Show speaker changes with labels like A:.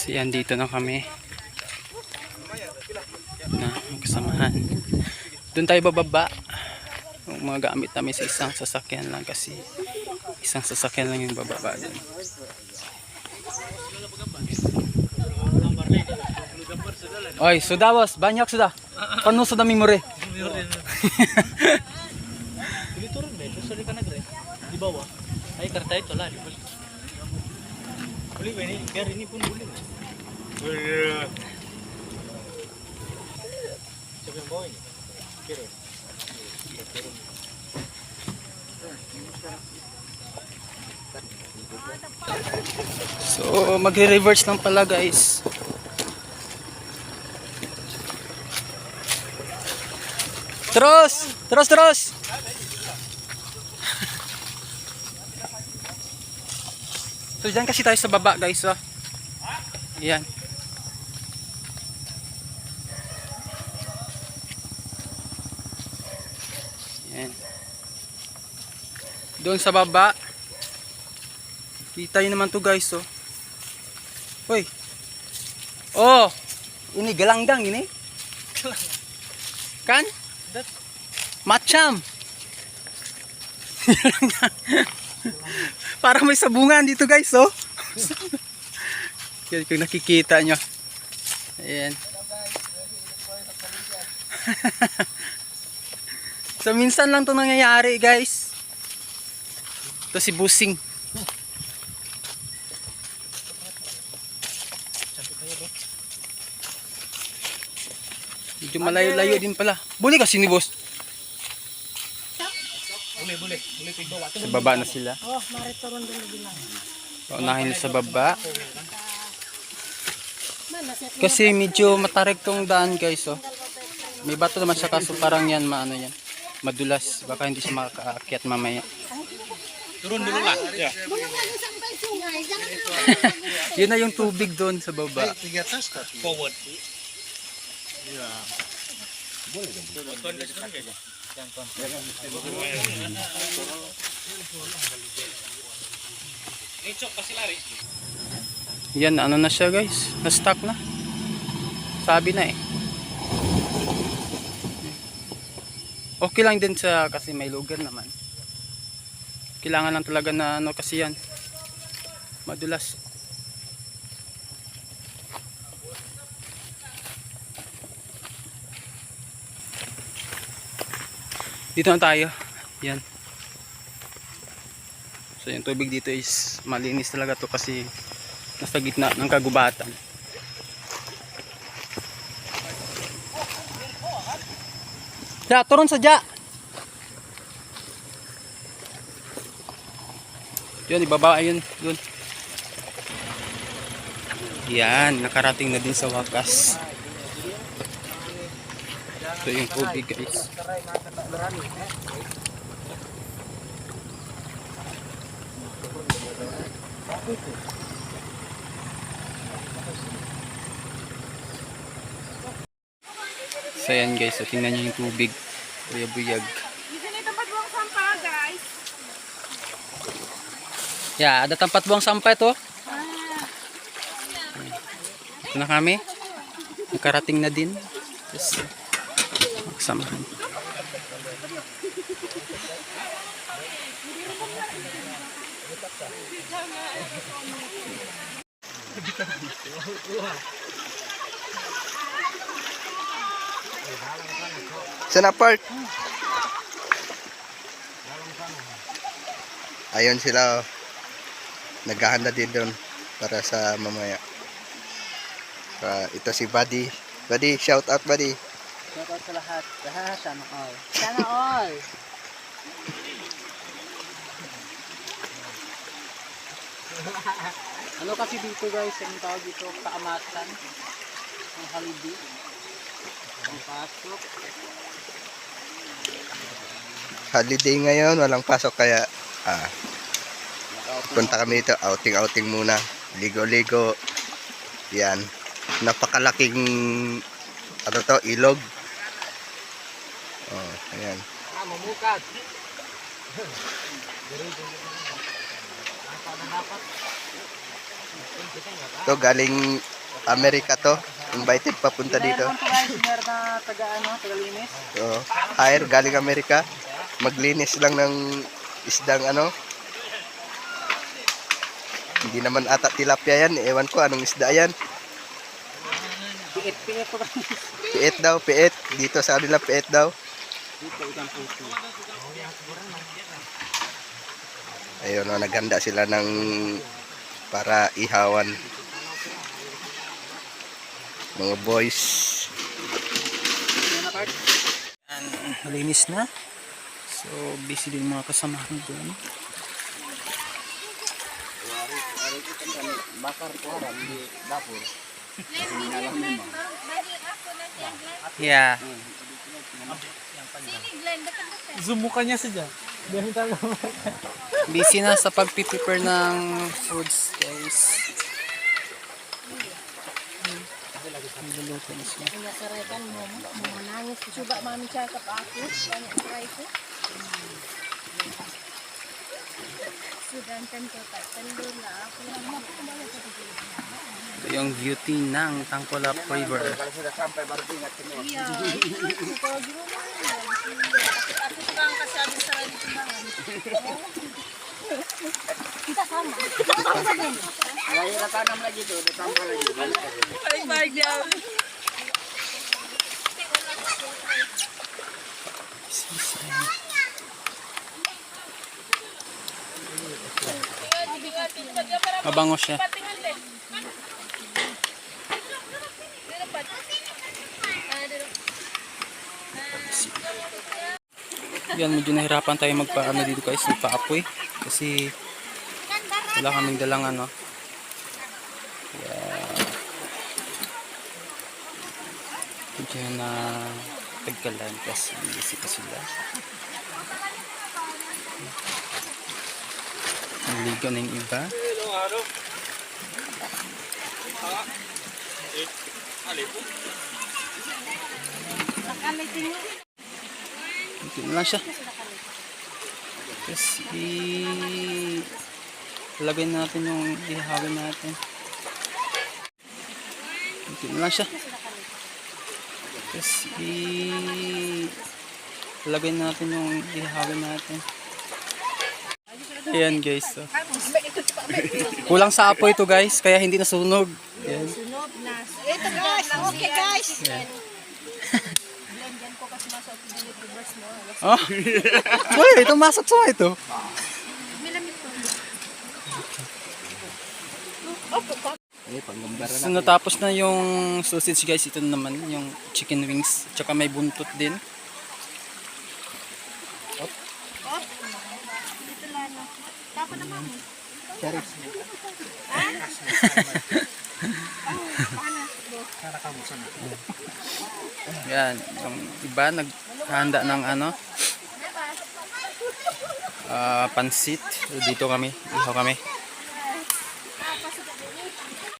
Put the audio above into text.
A: So yan, dito na kami. Na, kasamahan. Doon tayo bababa. Mga gamit namin sa isang sasakyan lang kasi isang sasakyan lang yung bababa doon. Oy, sudah bos, banyak sudah. Penuh sudah mimure.
B: Bili turun ba? Gusto rin ka nagre. Di bawah. Ay, karta ito lah. Buli ba ini? Biar ini pun buli.
A: So, magre-reverse lang pala guys. Terus, terus, terus. So, dyan kasi tayo sa baba guys. Oh. Yan. Yan. Doon sa baba. Kita nyo naman to guys oh. Hoy. Oh. Ini gelanggang ini. Kan? Macam. Parang may sabungan dito guys oh. Yan kung nakikita nyo. Ayan. so minsan lang to nangyayari guys. Ito si Busing. Medyo malayo-layo din pala. Buli kasi ni boss. Sa baba na sila.
C: Oh, marito ron doon bilang.
A: Paunahin sa baba. Kasi medyo matarik tong daan guys oh. May bato naman siya kaso parang yan maano yan. Madulas. Baka hindi siya makakaakyat mamaya.
B: Turun dulu lah. Ya.
A: Yun na yung tubig doon sa baba.
B: Forward.
A: Yan ano na siya guys. Na-stuck na. Sabi na eh. Okay lang din sa kasi may lugar naman. Kailangan lang talaga na ano kasi yan. Madulas. Dito na tayo. Yan. So yung tubig dito is malinis talaga to kasi nasa gitna ng kagubatan. Ja, turun saja. Yun, ibaba yun. Yun. Yan, nakarating na din sa wakas. Ito yung tubig guys. So yan guys, so tingnan nyo yung tubig. Buyag-buyag. Ya, ada tempat buang sampah. Ito na kami. Nakarating na din. Yes. Magsamahan.
D: Sana park. Ayun sila. oh. Naghahanda din doon para sa mamaya. Ah, ito si Buddy. Buddy, shout out Buddy.
A: Shoutout sa lahat. Lahat, sana all.
C: Sana all.
A: Ano kasi dito guys, yung tawag dito, kaamatan. Ang halibi. Ang pasok.
D: Holiday ngayon, walang pasok kaya ah, punta kami dito. Outing-outing muna. Ligo-ligo. Yan. Napakalaking ano to, ilog. Oh, ayan.
A: Ah, mamukat.
D: Ito galing Amerika to. Invited papunta dito.
B: Meron na taga ano, taga-linis.
D: So, hire galing Amerika. Maglinis lang ng isdang ano. Hindi naman ata tilapia yan. Ewan ko anong isda yan.
B: Piit-piit po kami.
D: Piet daw, piet. Dito sa kanila piet daw.
B: Dito, isang puso.
D: Ayun, oh, naghanda sila ng para ihawan. Mga boys.
A: Yan, malinis na. So, busy din mga kasamahan doon. Yeah.
B: Zoom mo kanya siya. Dahil tayo.
A: Busy na sa pagpiprepare ng foods, guys. Niluluto na siya.
C: Nasarekan mo, mo nangis. Coba mami cakap aku, banyak try ko. Lah, aku lah mau kembali ke
A: Ito yung beauty ng Tangkolap River.
C: Iya, itu kalau di rumah. Aku suka angkat sabi sa radyo timbangan. Kita sama. Balik-balik dia.
A: Mabango siya. Yan, medyo nahirapan tayo magpa-ano dito guys, magpa-apoy. Kasi wala kaming dalang ano. Medyo na tagkalan kasi busy pa sila. Naligo na yung iba. Ito na lang siya. Tapos i... Lagay natin yung ihawin natin. Ito na lang siya. Tapos i... Lagay natin yung ihawin natin. Ayan guys. So. Kulang sa apoy ito guys, kaya hindi nasunog. Ayan.
C: Ito guys, okay guys.
A: Ayan. Oh. Uy, ito masok sa ito.
C: Milamit ko.
A: So natapos na yung sausage guys, ito na naman yung chicken wings, tsaka may buntot din.
C: Dito lang. no. Tapos na mami.
A: Yan, yung iba naghahanda ng ano, ah pansit. Dito kami, ihaw kami.